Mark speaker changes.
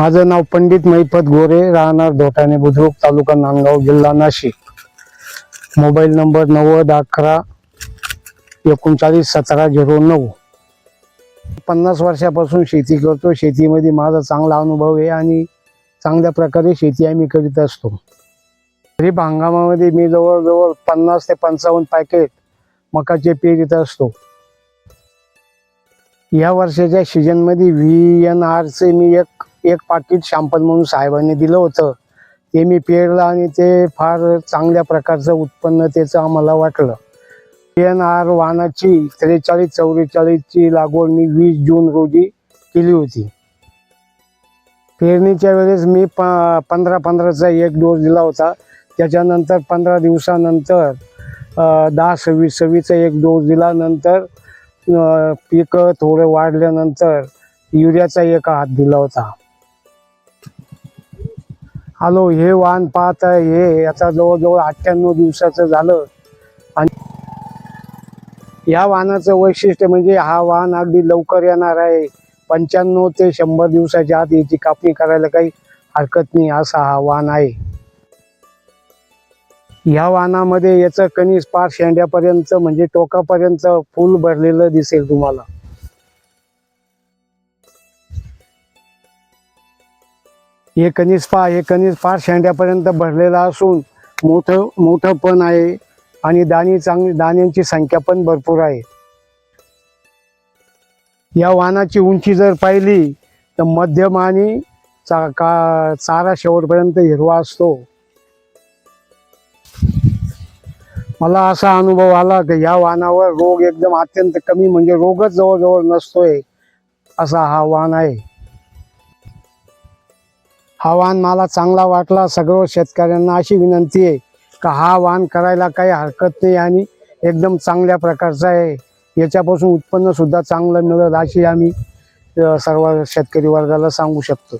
Speaker 1: माझं नाव पंडित मैपत गोरे राहणार धोटाणे बुद्रुक तालुका नांदगाव जिल्हा नाशिक. मोबाईल नंबर नव्वद अकरा एकोणचाळीस सतरा झिरो नऊ. पन्नास वर्षापासून शेती करतो. शेतीमध्ये माझा चांगला अनुभव आहे आणि चांगल्या प्रकारे शेती आम्ही करीत असतो. खरीप हंगामामध्ये मी जवळजवळ पन्नास ते पंचावन्न पॅकेट मकाचे पेरीत असतो. या वर्षाच्या सीजनमध्ये व्ही एन आरचे मी एक एक पाकिट शॅम्पल म्हणून साहेबांनी दिलं होतं. ते मी पेरलं आणि ते फार चांगल्या प्रकारचं उत्पन्न त्याचं आम्हाला वाटलं. एन आर वाहनाची त्रेचाळीस चौवेचाळीसची लागवड मी वीस जून रोजी केली होती. पेरणीच्या वेळेस मी प पंधरा पंधराचा एक डोस दिला होता. त्याच्यानंतर पंधरा दिवसानंतर दहा सव्वीस सव्वीसचा एक डोस दिला. नंतर पिकं थोडं वाढल्यानंतर युरियाचा एक हात दिला होता. हॅलो हे वाहन पाहत आहे हे आता जवळजवळ अठ्ठ्याण्णव दिवसाचं झालं. आणि या वाहनाचं वैशिष्ट्य म्हणजे हा वाहन अगदी लवकर येणार आहे. पंच्याण्णव ते शंभर दिवसाच्या आत याची कापणी करायला काही हरकत नाही असा हा वाहन आहे. या वाहनामध्ये याचं कणीस पार शेंड्यापर्यंत म्हणजे टोकापर्यंत फुल भरलेलं दिसेल तुम्हाला. हे पा पहा हे फार शेंड्यापर्यंत भरलेला असून मोठं मोठं पण आहे आणि दाणी चांगली दाण्यांची संख्या पण भरपूर आहे. या वाहनाची उंची जर पाहिली तर मध्यम आणि चा का चारा शेवटपर्यंत हिरवा असतो. मला असा अनुभव आला की या वाहनावर रोग एकदम अत्यंत कमी म्हणजे रोगच जवळजवळ नसतोय असा हा वाहन आहे. हा वाहन मला चांगला वाटला. सगळं शेतकऱ्यांना अशी विनंती आहे का हा वाहन करायला काही हरकत नाही आणि एकदम चांगल्या प्रकारचा आहे. याच्यापासून उत्पन्न सुद्धा चांगलं मिळेल अशी आम्ही सर्व शेतकरी वर्गाला सांगू शकतो.